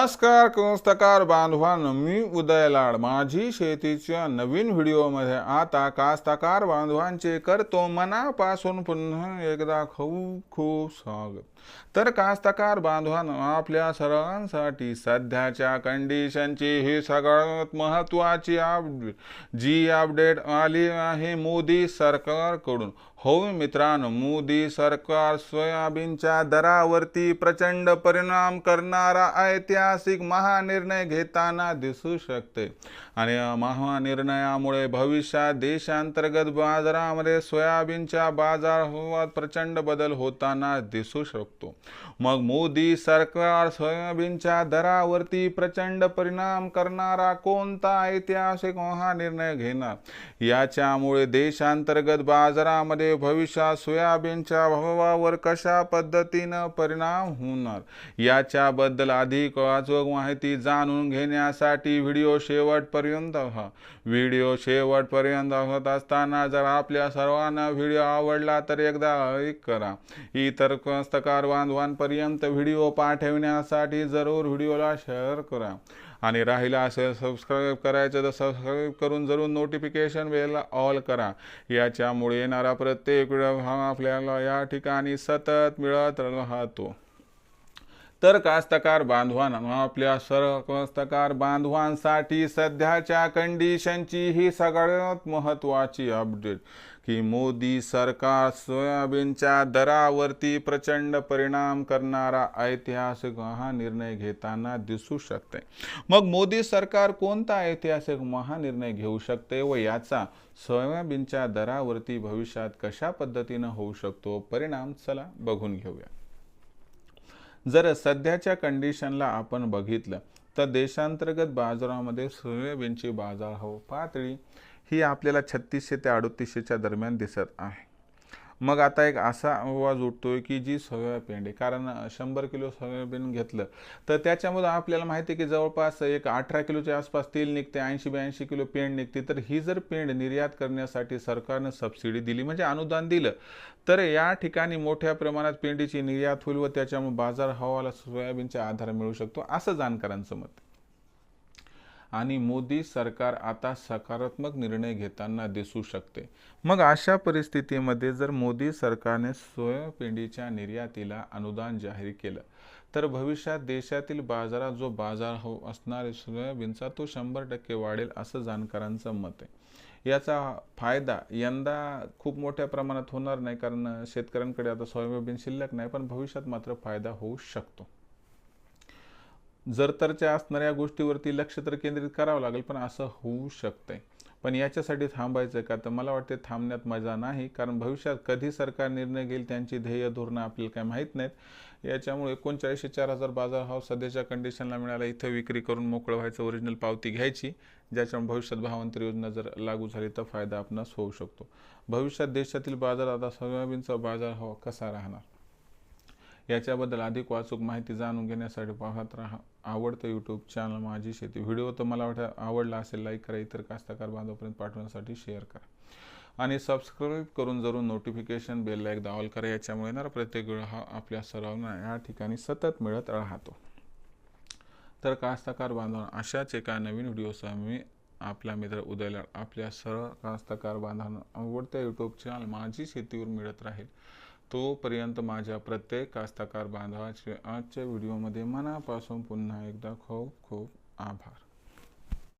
नमस्कार कंस्तकार बांधवांनो मी उदय लाड. माझी शेतीच्या नवीन व्हिडिओमध्ये आता कास्तकार बांधवांचे करतो मनापासून पुन्हा एकदा खूप खूप स्वागत. तर कास्तकार बांधवांनो आपल्या सर्वांसाठी सध्याच्या कंडिशनची ही सगळ्यात महत्त्वाची अपडेट जी अपडेट आली आहे मोदी सरकारकडून. हो मित्रांनो मोदी सरकार सोयाबीनच्या दरावरती प्रचंड परिणाम करणारा आहे. त्या ऐतिहासिक महानिर्णय घेताना दिसू शकते. आणि महानिर्णयामुळे भविष्यात देशांतर्गत बाजारामध्ये सोयाबीनच्या बाजारात प्रचंड बदल होताना दिसू शकतो. मग मोदी सरकार सोयाबीनच्या दरावरती प्रचंड परिणाम करणारा कोणता ऐतिहासिक महानिर्णय घेणार? याच्यामुळे देशांतर्गत बाजारामध्ये भविष्यात सोयाबीनच्या भावावर कशा पद्धतीनं परिणाम होणार? याच्याबद्दल अधिक वाचक माहिती जाणून घेण्यासाठी व्हिडिओ शेवटपर्यंत पहा व्हिडिओ शेवटपर्यंत होत असताना जर आपल्या सर्वांना व्हिडिओ आवडला तर एकदा लाईक करा. इतर कस्तकार बांधवांपर्यंत व्हिडिओ पाठवण्यासाठी जरूर व्हिडिओला शेअर करा. आणि राहिला असेल सबस्क्राईब करायचं तर सबस्क्राईब करून जरूर नोटिफिकेशन बेलला ऑल करा. याच्यामुळे येणारा प्रत्येक व्हिडिओ हा आपल्याला या ठिकाणी सतत मिळत राहतो. तर कास्तकार बांधवांना आपल्या सर्व कास्तकार बांधवांसाठी सध्याच्या कंडिशनची ही सगळ्यात महत्त्वाची अपडेट की मोदी सरकार सोयाबीनच्या दरावरती प्रचंड परिणाम करणारा ऐतिहासिक महानिर्णय घेताना दिसू शकते. मग मोदी सरकार कोणता ऐतिहासिक महानिर्णय घेऊ शकते व याचा सोयाबीनच्या दरावरती भविष्यात कशा पद्धतीनं होऊ शकतो? परिणाम चला बघून घेऊया. जर सध्याच्या कंडिशनला आपण बघितलं तर देशांतर्गत बाजारामध्ये सोयाबीनची बाजार हो पातळी ही आपल्याला छत्तीसशे ते अडतीसशेच्या दरम्यान दिसत आहे. मग आता एक असा आवाज उठतोय की जी सोयाबीन आहे कारण शंभर किलो सोयाबीन घेतलं तर त्याच्यामध्ये आपल्याला माहिती आहे की जवळपास एक अठरा किलोच्या आसपास तेल निघते ऐंशी ब्याऐंशी किलो पेंड निघते तर ही जर पेंड निर्यात करण्यासाठी सरकारनं सबसिडी दिली म्हणजे अनुदान दिलं तर या ठिकाणी मोठ्या प्रमाणात पेंडीची निर्यात होईल व त्याच्यामुळे बाजार हवाला सोयाबीनचा आधार मिळू शकतो असं जाणकारांचं मत आहे. आणि मोदी सरकार आता सकारात्मक निर्णय घेताना दिसू शकते. मग अशा परिस्थितीमध्ये जर मोदी सरकारने सोयाबीनच्या निर्यातीला अनुदान जाहीर केलं तर भविष्यात देशातील बाजारात जो बाजार हो असणार आहे सोयाबीनचा तो शंभर टक्के वाढेल असं जाणकारांचं मत आहे. याचा फायदा यंदा खूप मोठ्या प्रमाणात होणार नाही कारण शेतकऱ्यांकडे आता सोयाबीन शिल्लक नाही पण भविष्यात मात्र फायदा होऊ शकतो. जर तरच्या असणाऱ्या गोष्टीवरती लक्ष तर केंद्रित करावं लागेल पण असं होऊ शकतंय. पण याच्यासाठी थांबायचं का? तर मला वाटते थांबण्यात मजा नाही कारण भविष्यात कधी सरकार निर्णय घेईल त्यांची ध्येय धोरणं आपल्याला काय माहीत नाहीत. याच्यामुळे एकोणचाळीसशे चार हजार बाजार भाव सध्याच्या कंडिशनला मिळाला इथं विक्री करून मोकळं व्हायचं ओरिजिनल पावती घ्यायची ज्याच्यामुळे भविष्यात भावांतर योजना जर लागू झाली तर फायदा आपणास होऊ शकतो. भविष्यात देशातील बाजार आता सोयाबीनचा बाजार भाव कसा राहणार? याच्याबद्दल अधिक वाचूक माहिती जाणून घेण्यासाठी पाहत राहा. आवडतं यूट्यूब चॅनल माझी शेती. व्हिडिओ तर मला वाटतं आवडला असेल लाईक करा. इतर कास्तकार बांधवापर्यंत पाठवण्यासाठी शेअर करा. आणि सबस्क्राईब करून जरूर नोटिफिकेशन बेलला एकदा ऑल करा. याच्यामुळे येणारा प्रत्येक वेळ हा आपल्या सर्वांना या ठिकाणी सतत मिळत राहतो. तर कास्तकार बांधव अशाच एका नवीन व्हिडिओसह मी आपला मित्र उदयला आपल्या सर्व कास्तकार बांधवांना आवडत्या यूट्यूब चॅनल माझी शेतीवर मिळत राहील. तोपर्यंत माझ्या प्रत्येक कास्तकार बांधवाचे आजच्या व्हिडिओमध्ये मनापासून पुन्हा एकदा खूप खूप आभार.